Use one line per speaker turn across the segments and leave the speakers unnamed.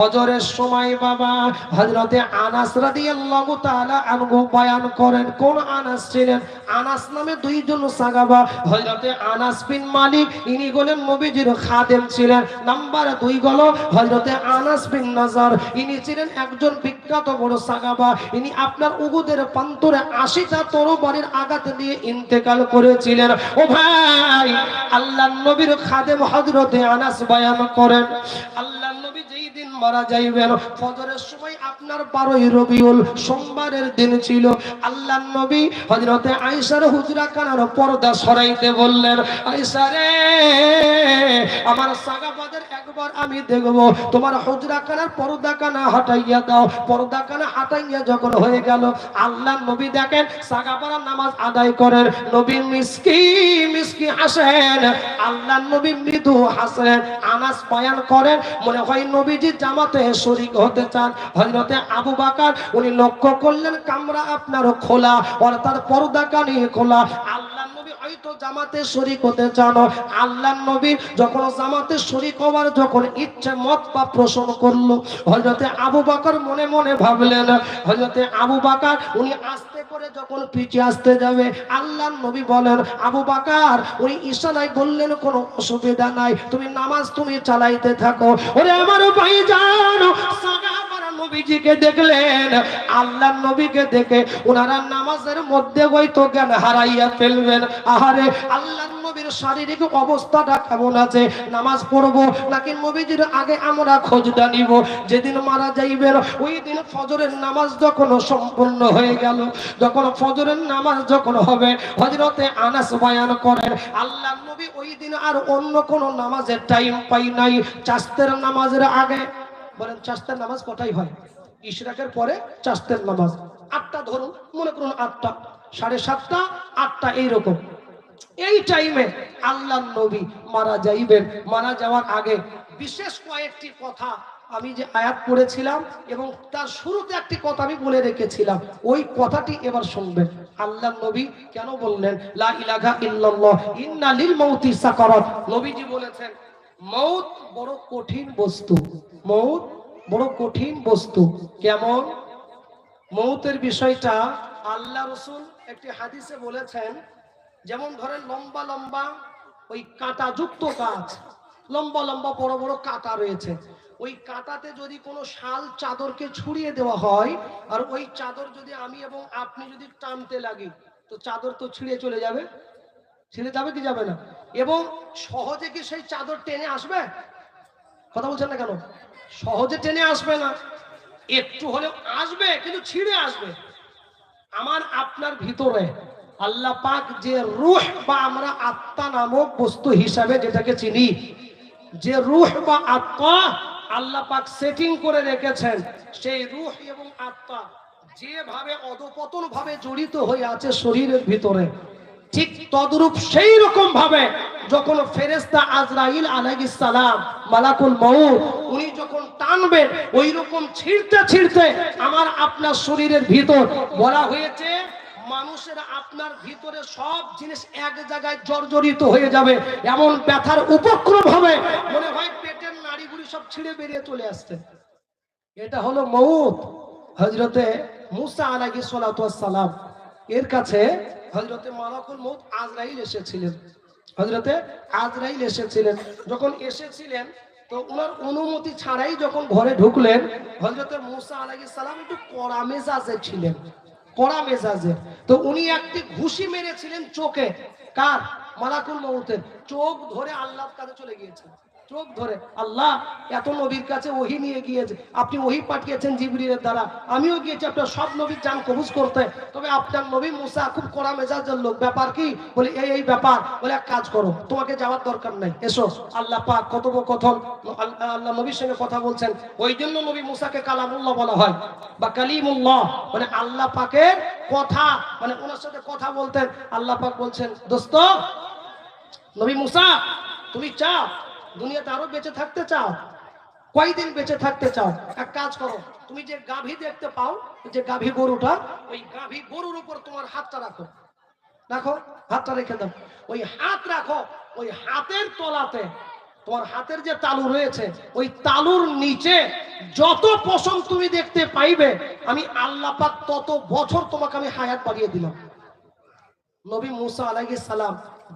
ফজরের সময় বাবা হযরতে আনাস রাদিয়াল্লাহু তাআলা আনহু বয়ান করেন, কোন আনাস ছিলেন? আনাস নামে দুইজন সাহাবা হযরতে আনাস বিন মালিক, ইনি হলেন নবীজির খাদেম ছিলেন। নাম্বার দুই গলো হযরতে আনাস বিন নাজার, ইনি ছিলেন একজন বিখ্যাত বড় সাহাবা ইনি আপনার উগুদের প্রান্তরে আশিটা তরবারির আঘাত দিয়ে ইন্তেকাল করেছিলেন। ও ভাই, আল্লাহর নবীর খাদেম হযরতে আনাস বয়ান করেন দিন মারা যাইবেন। ফজরের সময় আপনার বারোই রবিউল সোমবারের দিন ছিল। আল্লাহ নবী হজরতে আইসার হুজরা কানার পর্দা সরাইতে বললেন আইসারে আমার সাগাবাদের একবার আমি দেখব, তোমার হুজরা কানার পর্দা কানা হাটাইয়া দাও। পর্দা কানা হাটাইয়া যখন হয়ে গেল, আল্লাহ নবী দেখেন সাগাবারা নামাজ আদায় করেন। নবী মিসকি মিসকি হাসেন। আল্লাহ নবী মৃদু হাসেন, আনাস বয়ান করেন। মনে হয় নবীজি জামাতে শরিক হতে চান। হজরতে আবু বাকার, উনি লক্ষ্য করলেন, কামরা আপনার খোলা অর্থাৎ পর্দা কানি খোলা। আল্লাহ হয়তো জামাতে শরিক হতে চান আল্লাহ নবী যখন জামাতে শরিক হওয়ার যখন ইচ্ছে মত বা প্রশ্ন করল হজরতে আবু বাকার মনে মনে ভাবলেন হজরতে আবু বাকার, উনি আস্তে করে যখন পিছিয়ে আসতে যাবে আল্লাহ নবী বলেন, আবু বাকার, উনি ইশারায় বললেন, কোনো অসুবিধা নাই, তুমি নামাজ তুমি চালাইতে থাকো। ওরে আমার ভাই জানো নবীজিকে দেখলেন আল্লাহ নবীকে দেখে ওনারা নামাজের মধ্যে হয়তো জ্ঞান হারাইয়া ফেলবেন। আহারে আল্লাহ নবীর শারীরিক অবস্থাটা কেমন আছে? নামাজ পড়ব নাকি নবীজির আগে আমরা খোঁজটা নিব? যেদিন মারা যাইবেন, ওই দিন ফজরের নামাজ যখন সম্পূর্ণ হয়ে গেল, যখন ফজরের নামাজ যখন হবে হজরতে আনাস বয়ান করেন আল্লাহ নবী ওই দিন আর অন্য কোনো নামাজের টাইম পাই নাই। চাস্তের নামাজের আগে বলেন নামাজ কটাই হয়? ইশরাকের পরে নামাজ। আটটা ধরুন, মনে করুন আটটা। সাড়ে সাতটা, আটটা এইরকম। এই টাইমে আল্লাহ নবী মারা যাইবেন। মারা যাওয়ার আগে বিশেষ কয়েকটি কথা আমি যে আয়াত পড়েছিলাম এবং তার শুরুতে একটি কথা আমি বলে রেখেছিলাম। ওই কথাটি এবার শুনবেন। আল্লাহ নবী কেন বললেন, লা ইলাহা ইল্লাল্লাহ, ইন্না লিল মাউতি সাকারাত নবীজি বলেছেন মৌত বড় কঠিন বস্তু। মৌত বড় কঠিন বস্তু। কেমন? মৌতের বিষয়টা আল্লাহ রসুল একটি হাদিসে বলেছেন, যেমন ধরেন লম্বা লম্বা ওই কাঁটাযুক্ত গাছ, লম্বা লম্বা বড় বড় কাঁটা রয়েছে। ওই কাঁটাতে যদি কোনো শাল চাদরকে ছুড়িয়ে দেওয়া হয়, আর ওই চাদর যদি আমি এবং আপনি যদি টানতে লাগি, তো চাদর তো ছিঁড়ে চলে যাবে। ছিঁড়ে যাবে কি যাবে না? এবং সহজে কি সেই চাদর টেনে আসবে? কথা বলছেন না কেন? সহজে টেনে আসবে না। একটু হলেও আসবে, কিন্তু ছিঁড়ে আসবে। আমার আপনার ভিতরে আল্লাহ পাক যে রুহ বা আমরা আত্মা নামক বস্তু হিসাবে যেটাকে চিনি, যে রুহ বা আত্মা আল্লাহ পাক সেটিং করে রেখেছেন, সেই রুহ এবং আত্মা যেভাবে অধপতন ভাবে জড়িত হয়ে আছে শরীরের ভিতরে, ঠিক তদরূপ সেই রকম ভাবে যখন ফেরেস্তা আজরাইল আলাইহিস সালাম মালাকুল মউত, উনি যখন টানবেন ওই রকম ছিঁড়তে ছিঁড়তে আমার আপনার শরীরের ভিতর বলা হয়েছে আপনার ভিতরে সব জিনিস এক জায়গায় এমন ব্যথার উপক্রম হবে, মনে পেটের সব ছিঁড়ে বেরিয়ে চলে আসছে। এটা হজরতে মুসা আলাইহিস সালাম। এর কাছে হজরতে মালাকুল মৌত আজরাইল এসেছিলেন। হজরতে আজরাইল এসেছিলেন। যখন এসেছিলেন, তো ওনার অনুমতি ছাড়াই যখন ঘরে ঢুকলেন হজরতে মুসা আলাই সালাম একটু কড়া মেজাজে ছিলেন, কড়া মেজাজে। তো উনি একটি ঘুষি মেরেছিলেন চোখে। কার? মালাকুল মৌতের চোখ ধরে আল্লাহর কাছে চলে গিয়েছেন চোখ ধরে, আল্লাহ, এত নবীর কাছে ওহি নিয়ে গিয়েছে। আপনি ওহি পাঠিয়েছেন জিবরিলের দ্বারা। আমিও গিয়েছি আপনার সব নবীর যান কবুজ করতে। তবে আপনার নবী মুসা খুব কড়া মেজাজের লোক। ব্যাপার কি? বলে, এই এই ব্যাপার। বলে, এক কাজ করো, তোমাকে যাওয়ার দরকার নাই। এসো। আল্লাহ পাক কথোপকথন, আল্লাহ নবীর সঙ্গে কথা বলছেন। ওই জন্য নবী মুসাকে কালামুল্লাহ বলা হয়। বা কালিমুল্লাহ। মানে আল্লাহ পাকের কথা। মানে ওনার সাথে কথা বলতেন। আল্লাহ পাক বলছেন, দোস্ত, নবী মুসা, তুমি চাও দুনিয়াতে আরও বেঁচে থাকতে চাও? কয়দিন বেঁচে থাকতে চাও? এক কাজ করো, তুমি যে গাভী দেখতে পাও যে গাভী গরুটা, ওই গাভী গরুর উপর তোমার হাতটা রাখো। রাখো, হাতটা রেখে দাও। ওই হাত রাখো, ওই হাতের তলাতে তোমার হাতের যে তালু রয়েছে, ওই তালুর নিচে যত পশম তুমি দেখতে পাইবে, আমি আল্লাহ পাক তত বছর তোমাকে আমি হায়াত বাড়িয়ে দিলাম। নবী মুসা আলাইহিস সালাম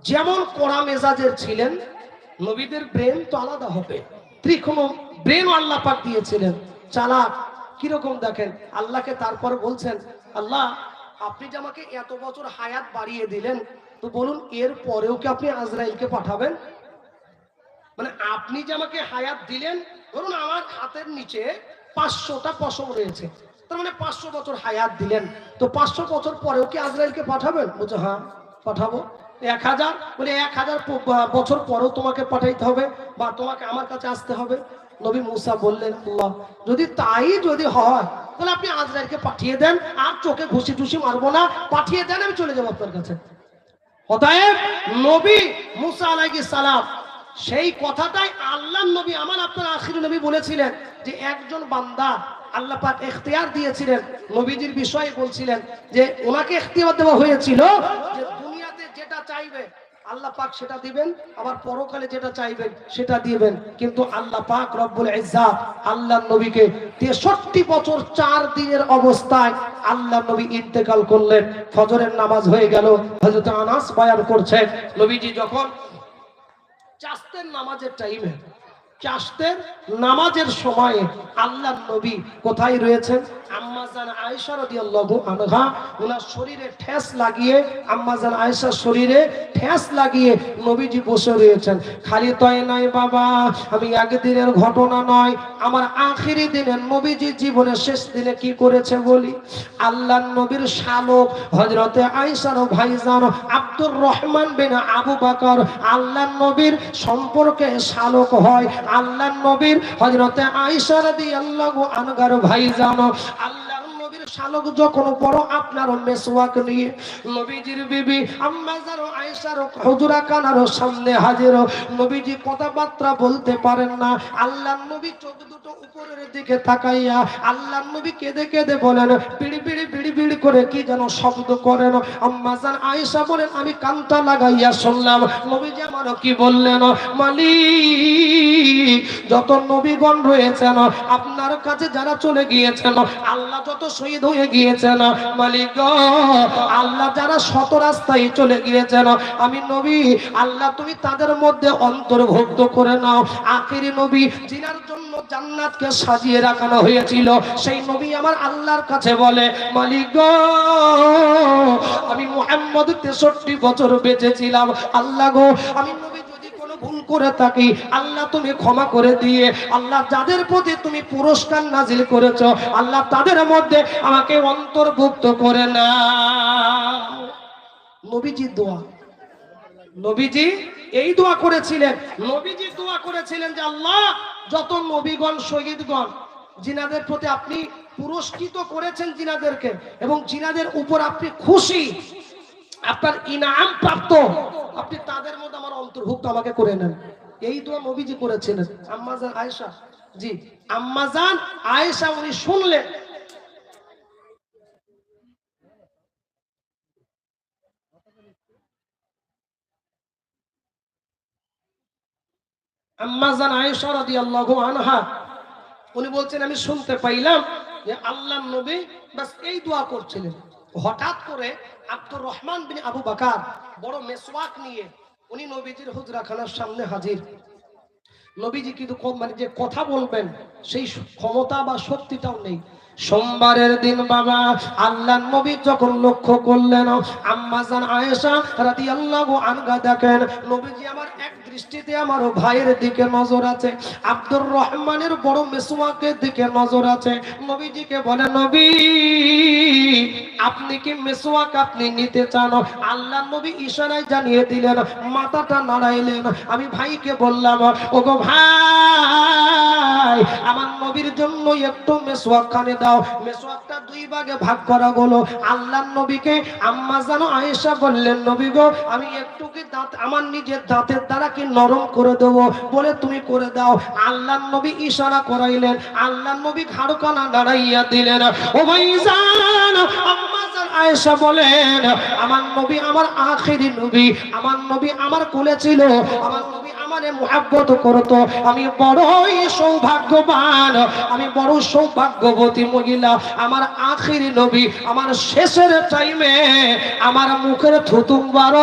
যেমন কোরআ মেজাজের ছিলেন নবীদের ব্রেন তো আলাদা হবে। ত্রিকোণ ব্রেন আল্লাহ পাক দিয়েছিলেন। চালাক, কীরকম দেখেন? আল্লাহকে তারপর বলছেন, আল্লাহ, আপনি যে আমাকে এত বছর হায়াত বাড়িয়ে দিলেন, তো বলুন এর পরেও কি আপনি আজরাইলকে পাঠাবেন? মানে আপনি যে আমাকে হায়াত দিলেন, ধরুন আমার হাতের নিচে পাঁচশোটা পশম রয়েছে। তার মানে পাঁচশো বছর হায়াত দিলেন। তো পাঁচশো বছর পরেও কি আজরাইলকে পাঠাবেন? বলছে হ্যাঁ। পাঠাবো। এক হাজার, বলে এক হাজার বছর পরেও তোমাকে পাঠাইতে হবে বা তোমাকে আমার কাছে আসতে হবে। নবী মুসা বললেন, আল্লাহ, যদি তাই যদি হয়, তাহলে আপনি আজরাইলকে পাঠিয়ে দেন, আর চোখে ঘুষি টুসি মারবো না। পাঠিয়ে দেন, আমি চলে যাব আপনার কাছে। অতএব নবী মুসা আলাইহিস সালাম, সেই কথাটাই আল্লাহ নবী, আমার আপনার আখির নবী বলেছিলেন যে, একজন বান্দা আল্লাহ পাক এখতিয়ার দিয়েছিলেন। নবীজির বিষয়ে বলছিলেন যে, ওনাকে এখতিয়ার দেওয়া হয়েছিল যে যেটা চাইবে আল্লাহ পাক সেটা দিবেন, আবার পরকালে যেটা চাইবেন সেটা দিবেন। কিন্তু আল্লাহ পাক রব্বুল ইজ্জাত আল্লাহ নবীকে তেষট্টি বছর চার দিনের অবস্থায় আল্লাহ নবী ইন্তেকাল করলেন। ফজরের নামাজ হয়ে গেল, হযরত আনাস বয়ান করছেন নবীজি যখন চাস্তের নামাজের টাইমে চাস্তের নামাজের সময়ে আল্লাহ নবী কোথায় রয়েছেন? শেষ দিনে কি করেছে বলি? আল্লাহ নবীর শালক হজরতে আয়েশার ভাইজান আব্দুর রহমান বিন আবু বকর আল্লাহ নবীর সম্পর্কে শালক হয়। আল্লাহ নবীর হজরতে আয়েশা রাদিয়াল্লাহু আনহার ভাইজান শালক যখন বড় আপনার মেসওয়াক নিয়ে নবীজির বিবি আম্মাজার আয়েশার হুজুরা কানার সামনে হাজির, নবীজি কথাবার্তা বলতে পারেন না। আল্লাহ নবী চোখ দুটো উপরের দিকে তাকাইয়া আল্লাহ নবী কেঁদে কেঁদে বলেন, পিড়ি বিড়ি বিড়ি বিড়ি করে কি যেন শব্দ করেন? আম্মাজান আয়েশা বলেন, আমি কান্তা লাগাইয়া শুনলাম। নবীজি আমারও কি বললেন? মালিক, যত নবীগণ রয়েছেন, আপনার কাছে যারা চলে গিয়েছেন, আল্লাহ যত শহীদ হয়ে গিয়েছেন, মালিক আল্লাহ যারা শত রাস্তায় চলে গিয়েছেন, আমি নবী, আল্লাহ তুমি তাদের মধ্যে অন্তর্ভুক্ত করে নাও। আখিরি নবী, জিনার জন্য জান্নাতকে সাজিয়ে রাখানো হয়েছিল। সেই নবী আমার আল্লাহর কাছে বলে, মালিক আমি মুহাম্মদ তেষট্টি বছর বেঁচেছিলাম। আল্লাহ গো, আমি ভুল করে থাকি, আল্লাহ তুমি ক্ষমা করে দিয়ে, আল্লাহ যাদের প্রতি তুমি পুরস্কার নাজিল করেছ, আল্লাহ তাদের মধ্যে আমাকে অন্তর্ভুক্ত করে না নবীজি দোয়া। নবীজি এই দোয়া করেছিলেন। নবীজি দোয়া করেছিলেন যে, আল্লাহ, যত নবীগণ, শহীদগণ জিনাদের প্রতি আপনি পুরস্কৃত করেছেন জিনাদেরকে এবং জিনাদের উপর আপনি খুশি। আপনার ইনাম প্রাপ্ত। আপনি তাদের মধ্যে আমার অন্তর্ভুক্ত আমাকে করে নেন। এই দোয়া নবীজি করেছিলেন। আম্মাজান আয়েশা। জি আম্মাজান আয়েশা উনি শুনলেন। আম্মাজান আয়েশা রাদিয়াল্লাহু আনহা। উনি বলছেন, আমি শুনতে পাইলাম যে আল্লাহ নবী বাস এই দোয়া করছিলেন। হঠাৎ করে আব্দুর রহমান বিন আবু বাকার বড় মেসওয়াক নিয়ে উনি নবীজির হুজরাখানার সামনে হাজির। নবীজি কিন্তু মানে যে কথা বলবেন, সেই ক্ষমতা বা শক্তিটাও নেই। সোমবারের দিন বাবা আল্লাহ নবী যখন লক্ষ্য করলেন আম্মাজান আয়েশা রাদিয়াল্লাহু আনহা দেখেন, নবীজি আমার এক দৃষ্টিতে আমার ভাইয়ের দিকে নজর আছে, আব্দুর রহমানের বড় মেসুমাকে দিকে নজর আছে। নবীজিকে বলে, নবী, আপনি কি মেসোয়াক আপনি নিতে চান? আল্লাহ নবী ইশারায় জানিয়ে দিলেন, মাথাটা নাড়াইলেন। আমি ভাইকে বললাম, ওগো ভাই আমার নবীর জন্য একটু মেসওয়াক খানে দাও। মেসওয়াকটা দুই ভাগে ভাগ করা হলো। আল্লাহ নবীকে আম্মা জানো আয়েশা বললেন, নবী গো, আমি একটু কি দাঁত, আমার নিজের দাঁতের দ্বারা কি নরম করে দেবো? বলে, তুমি করে দাও। আল্লাহর নবী ইশারা করাইলেন। আল্লাহ নবী ঘাড়কানা দাঁড়াইয়া দিলেন। ও আম্মা জান আয়েশা বলেন, আমার নবী আমার আখেরি নবী, আমার নবী আমার কোলে ছিল, আমার আমার মোহাব্বত করতো আমি বড়ই সৌভাগ্যবান, আমি বড় সৌভাগ্যবতী মহিলা। আমার আখির নবী, আমার শেষের টাইমে আমার মুখের থুতুম বারো